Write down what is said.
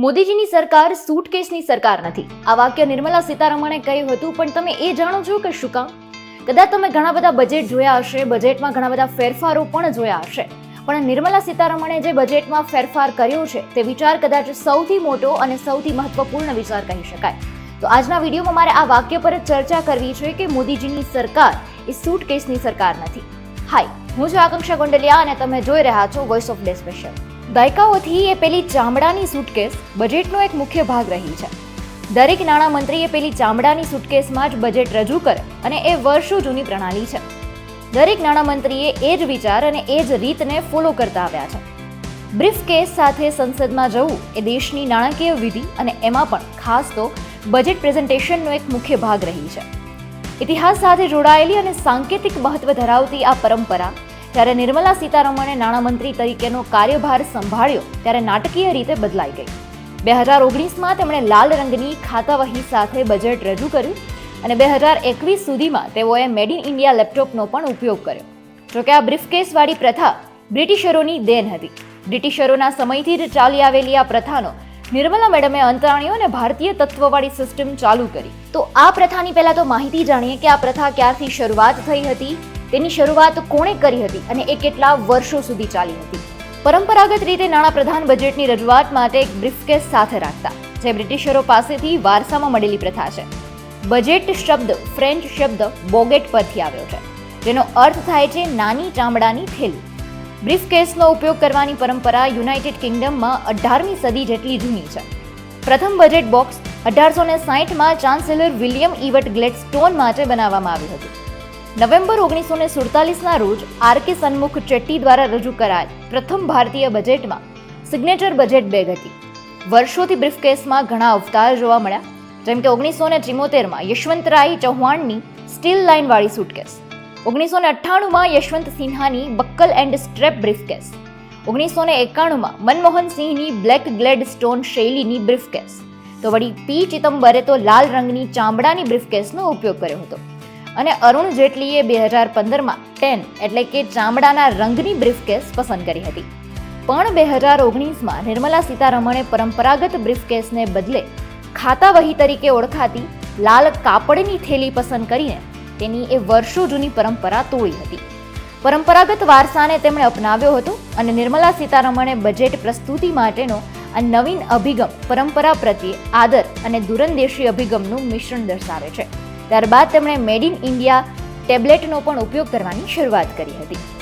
મોદીજીની સરકાર સૂટકેસની સરકાર નથી. આ વાક્ય નિર્મલા સીતારમણે કહ્યું હતું, પણ તમે એ જાણો છો કે શું કામ? કદાચ તમે ઘણા બધા બજેટ જોયા હશે બજેટમાં ઘણા બધા ફેરફારો પણ જોયા હશે. પણ નિર્મલા સીતારમણે જે બજેટમાં ફેરફાર કર્યો છે, તે વિચાર કદાચ સૌથી મોટો અને સૌથી મહત્વપૂર્ણ વિચાર કહી શકાય. તો આજના વિડીયોમાં મારે આ વાક્ય પર જ ચર્ચા કરવી છે કે મોદીજીની સરકાર એ સૂટકેસની સરકાર નથી. હાય હું છું આકાંક્ષા ગોંડલિયા અને તમે જોઈ રહ્યા છો વોઇસ ઓફ ડે સ્પેશિયલ દાયકાઓથી એ પેલી ચામડાની સૂટકેસ બજેટનો એક મુખ્ય ભાગ રહી છે. દરેક નાણામંત્રીએ પેલી ચામડાની સૂટકેસમાં જ બજેટ રજૂ કરે અને એ વર્ષો જૂની પ્રણાલી છે. દરેક નાણામંત્રીએ એ જ વિચાર અને એ જ રીતને ફોલો કરતા આવ્યા છે. બ્રીફ કેસ સાથે સંસદમાં જવું એ દેશની નાણાકીય વિધિ અને એમાં પણ ખાસ તો બજેટ પ્રેઝન્ટેશનનો એક મુખ્ય ભાગ રહી છે. ઇતિહાસ સાથે જોડાયેલી અને સાંકેતિક મહત્વ ધરાવતી આ પરંપરા જ્યારે નિર્મલા સીતારમણે નાણામંત્રી તરીકેનો કાર્યભાર સંભાળ્યો, ત્યારે નાટકીય રીતે બદલાઈ ગઈ. બે હજાર ઓગણીસમાં તેમણે લાલ રંગની ખાતાવહી સાથે બજેટ રજૂ કર્યું અને બે હજાર એકવીસ સુધીમાં તેઓએ મેડ ઇન ઇન્ડિયા લેપટોપનો પણ ઉપયોગ કર્યો. જોકે આ બ્રીફકેસવાળી પ્રથા બ્રિટિશરોની દેન હતી. બ્રિટિશરોના સમયથી જ ચાલી આવેલી આ પ્રથાનો નિર્મલા મેડમે અંતરાણીઓ અને ભારતીય તત્વવાળી સિસ્ટમ ચાલુ કરી. તો આ પ્રથાની પહેલા તો માહિતી જાણીએ કે આ પ્રથા ક્યારથી શરૂઆત થઈ હતી? તેની શરૂઆત કોણે કરી હતી અને એ કેટલા વર્ષો સુધી ચાલી હતી? પરંપરાગત રીતે નાણાપ્રધાન બજેટની રજૂઆત માટે એક બ્રીફકેસ સાથે રાખતા, જે બ્રિટિશરો પાસેથી વારસામાં મળેલી પ્રથા છે. બજેટ શબ્દ, ફ્રેન્ચ શબ્દ, બોગેટ પરથી આવ્યો છે, જેનો અર્થ થાય છે નાની ચામડાની થેલી. બ્રીફકેસનો ઉપયોગ કરવાની પરંપરા યુનાઇટેડ કિંગડમમાં અઢારમી સદી જેટલી જૂની છે. પ્રથમ બજેટ બોક્સ અઢારસો ને સાહીઠમાં ચાન્સેલર વિલિયમ ઇવટ ગ્લેડસ્ટોન માટે બનાવવામાં આવ્યું હતું. નવેમ્બર ઓગણીસો ને સુડતાલીસના રોજ આર કે સન્મુખ ચેટ્ટી દ્વારા રજૂ કરાયેલ પ્રથમ ભારતીય બજેટમાં સિગ્નેચર બજેટ બેગ હતી. વર્ષોથી બ્રીફકેસમાં ઘણા અવતાર જોવા મળ્યા, જેમ કે ઓગણીસો ને ચિમોતેરમાં યશવંતરાય ચૌહાણની સ્ટીલ લાઇનવાળી સૂટકેસ ઓગણીસો ને અઠ્ઠાણુંમાં યશવંત સિન્હાની બક્કલ એન્ડ સ્ટ્રેપ બ્રીફકેસ, ઓગણીસો ને એકાણુંમાં મનમોહન સિંહની બ્લેક ગ્લેડ સ્ટોન શૈલીની બ્રીફકેસ. તો વળી પી ચિદમ્બરે તો લાલ રંગની ચામડાની બ્રીફકેસનો ઉપયોગ કર્યો હતો. અને અરુણ જેટલીએ બે હજાર પંદરમાં ટેન એટલે કે ચામડાના રંગની બ્રીફકેસ પસંદ કરી હતી. પણ બે હજાર ઓગણીસમાં નિર્મલા સીતારમણે પરંપરાગત બ્રીફકેસને બદલે ખાતાવહી તરીકે ઓળખાતી લાલ કાપડની થેલી પસંદ કરીને તેની એ વર્ષો જૂની પરંપરા તોડી હતી. પરંપરાગત વારસાને તેમણે અપનાવ્યો હતો અને નિર્મલા સીતારમણે બજેટ પ્રસ્તુતિ માટેનો આ નવીન અભિગમ પરંપરા પ્રત્યે આદર અને દૂરંદેશી અભિગમનું મિશ્રણ દર્શાવે છે. ત્યારબાદ તેમણે મેડ ઇન ઇન્ડિયા ટેબ્લેટનો પણ ઉપયોગ કરવાની શરૂઆત કરી હતી.